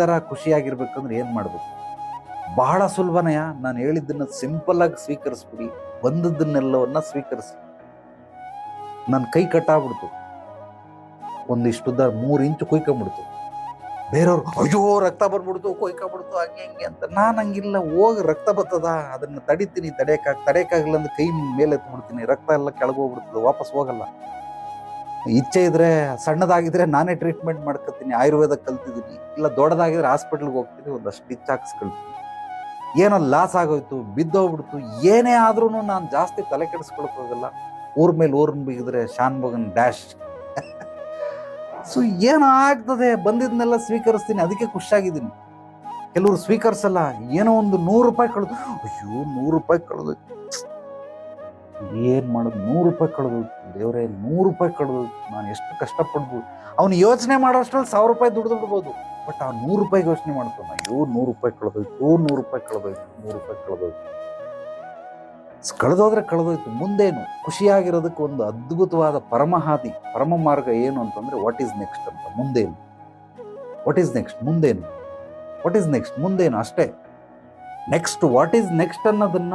ಥರ ಖುಷಿಯಾಗಿರ್ಬೇಕಂದ್ರೆ ಏನು ಮಾಡಬೇಕು? ಬಹಳ ಸುಲಭನಯ ನಾನು ಹೇಳಿದ್ದನ್ನು ಸಿಂಪಲ್ ಆಗಿ ಸ್ವೀಕರಿಸ್ಬಿಡಿ. ಬಂದದ್ದನ್ನೆಲ್ಲವನ್ನ ಸ್ವೀಕರಿಸಿ. ನನ್ನ ಕೈ ಕಟ್ಟಾಗ್ಬಿಡ್ತು. ಒಂದಿಷ್ಟುದ್ದ ಮೂರು ಇಂಚು ಕುಯ್ಕೊಂಬಿಡ್ತು. ಬೇರೆಯವ್ರು, ಅಯ್ಯೋ, ರಕ್ತ ಬರ್ಬಿಡ್ತು ಕೊಯ್ಕೊಂಬಿಡ್ತು, ಹಂಗೆ, ಹಿಂಗೆ ಅಂತ. ನಾನು ಹಂಗಿಲ್ಲ. ಹೋಗಿ ರಕ್ತ ಬರ್ತದ ಅದನ್ನು ತಡಿತೀನಿ ತಡೆಯಕ್ಕಾಗ ತಡೆಯಕ್ಕಾಗಲ್ಲ ಅಂದ್ರೆ ಕೈ ಮೇಲೆ ಎತ್ಬಿಡ್ತೀನಿ. ರಕ್ತ ಎಲ್ಲ ಕೆಳಗೆ ಹೋಗ್ಬಿಡ್ತದೆ. ವಾಪಸ್ ಹೋಗಲ್ಲ. ಇಚ್ಛೆ ಇದ್ರೆ, ಸಣ್ಣದಾಗಿದ್ರೆ ನಾನೇ ಟ್ರೀಟ್ಮೆಂಟ್ ಮಾಡ್ಕೊತೀನಿ, ಆಯುರ್ವೇದ ಕಲ್ತಿದ್ದೀನಿ. ಇಲ್ಲ, ದೊಡ್ಡದಾಗಿದ್ರೆ ಹಾಸ್ಪಿಟ್ಲ್ಗೆ ಹೋಗ್ತೀನಿ ಒಂದಷ್ಟು ಸ್ಟಿಚ್ ಹಾಕ್ಸ್ಕೊಳ್ತೀನಿ. ಏನೋ ಲಾಸ್ ಆಗೋಯ್ತು, ಬಿದ್ದೋಗ್ಬಿಡ್ತು, ಏನೇ ಆದ್ರೂ ನಾನು ಜಾಸ್ತಿ ತಲೆ ಹೋಗಲ್ಲ. ಊರ್ ಮೇಲೆ ಊರನ್ನ ಬಿಗಿದ್ರೆ ಶಾನ್ ಬಗನ್ ಡ್ಯಾಶ್ ಸೊ ಏನಾಗ್ತದೆ ಬಂದಿದ್ನೆಲ್ಲ ಸ್ವೀಕರಿಸ್ತೀನಿ, ಅದಕ್ಕೆ ಖುಷಿಯಾಗಿದ್ದೀನಿ. ಕೆಲವರು ಸ್ವೀಕರಿಸಲ್ಲ, ಏನೋ ಒಂದು ನೂರು ರೂಪಾಯಿ ಕಳೆದು ಅಯ್ಯೋ, ನೂರು ರೂಪಾಯಿ ಕಳೆದು ಏನ್ ಮಾಡೋದು, ನೂರು ರೂಪಾಯಿ ಕಳೆದೋಯ್ತು ದೇವ್ರೆ, ನೂರು ರೂಪಾಯಿ ಕಡ್ದು, ನಾನು ಎಷ್ಟು ಕಷ್ಟಪಡ್ಬೋದು ಅವ್ನು ಯೋಚನೆ ಮಾಡೋಷ್ಟ್ರಲ್ಲಿ ಸಾವಿರ ರೂಪಾಯಿ ದುಡ್ದು ಬಿಡ್ಬೋದು ಬಟ್ ಆ ನೂರು ರೂಪಾಯಿಗೆ ಯೋಚನೆ ಮಾಡ್ತಾನೆ, ಅಯ್ಯೋ, ನೂರು ರೂಪಾಯಿ ಕಳೆದೋಯ್ತು, ನೂರು ರೂಪಾಯಿ ಕಳೆದೋಯ್ತು, ನೂರು ರೂಪಾಯಿ ಕಳೆದೋಯ್ತು. ಕಳೆದೋದ್ರೆ ಕಳೆದೋಯ್ತು, ಮುಂದೇನು? ಖುಷಿಯಾಗಿರೋದಕ್ಕೆ ಒಂದು ಅದ್ಭುತವಾದ ಪರಮಹಾದಿ ಪರಮ ಮಾರ್ಗ ಏನು ಅಂತಂದ್ರೆ ವಾಟ್ ಈಸ್ ನೆಕ್ಸ್ಟ್ ಅಂತ, ಮುಂದೇನು? ವಾಟ್ ಈಸ್ ನೆಕ್ಸ್ಟ್ ಮುಂದೇನು? ವಾಟ್ ಈಸ್ ನೆಕ್ಸ್ಟ್ ಮುಂದೇನು? ಅಷ್ಟೇ. ನೆಕ್ಸ್ಟ್ ವಾಟ್ ಈಸ್ ನೆಕ್ಸ್ಟ್ ಅನ್ನೋದನ್ನ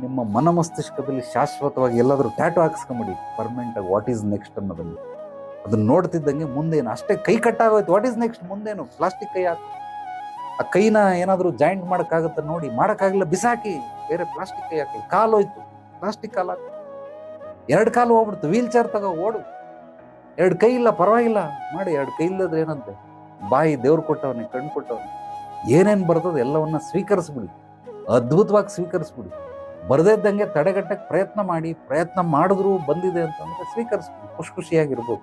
ನಿಮ್ಮ ಮನ ಮಸ್ತಿಷ್ಕದಲ್ಲಿ ಶಾಶ್ವತವಾಗಿ ಎಲ್ಲಾದರೂ ಟ್ಯಾಟು ಹಾಕ್ಸ್ಕೊಂಬಿಡಿ. ಪರ್ಮನೆಂಟ್ ಆಗಿ ವಾಟ್ ಈಸ್ ನೆಕ್ಸ್ಟ್ ಅನ್ನೋದನ್ನು. ಅದನ್ನು ನೋಡ್ತಿದ್ದಂಗೆ ಮುಂದೇನು, ಅಷ್ಟೇ ಕೈ ಕಟ್ಟಾಗೋಯ್ತು ವಾಟ್ ಈಸ್ ನೆಕ್ಸ್ಟ್ ಮುಂದೇನು ಪ್ಲಾಸ್ಟಿಕ್ ಕೈ ಹಾಕು ಆ ಕೈನ ಏನಾದರೂ ಜಾಯಿಂಟ್ ಮಾಡೋಕ್ಕಾಗುತ್ತೆ ನೋಡಿ. ಮಾಡೋಕ್ಕಾಗಲ್ಲ, ಬಿಸಾಕಿ. ಬೇರೆ ಪ್ಲಾಸ್ಟಿಕ್ ಕೈ ಹಾಕಿ. ಕಾಲು ಹೋಯ್ತು ಪ್ಲಾಸ್ಟಿಕ್ ಕಾಲು ಹಾಕು ಎರಡು ಕಾಲು ಹೋಗ್ಬಿಡ್ತು. ವೀಲ್ ಚೇರ್ ತಗೋ, ಓಡು. ಎರಡು ಕೈ ಇಲ್ಲ, ಪರವಾಗಿಲ್ಲ. ಮಾಡಿ, ಎರಡು ಕೈ ಇಲ್ಲದ್ರೆ ಏನಂತೆ? ಬಾಯಿ ದೇವ್ರು ಕೊಟ್ಟವನೇ ಕಣ್ಣು ಕೊಟ್ಟವನೇ. ಏನೇನು ಬರ್ತದೆ ಎಲ್ಲವನ್ನ ಸ್ವೀಕರಿಸ್ಬಿಡಿ. ಅದ್ಭುತವಾಗಿ ಸ್ವೀಕರಿಸ್ಬಿಡಿ. ಬರದೇ ಇದ್ದಂಗೆ ತಡೆಗಟ್ಟಕ್ಕೆ ಪ್ರಯತ್ನ ಮಾಡಿ ಪ್ರಯತ್ನ ಮಾಡಿದ್ರು ಬಂದಿದೆ ಅಂತಂದರೆ ಸ್ವೀಕರಿಸ್ಬೋದು ಖುಷಿ ಖುಷಿಯಾಗಿರ್ಬೋದು.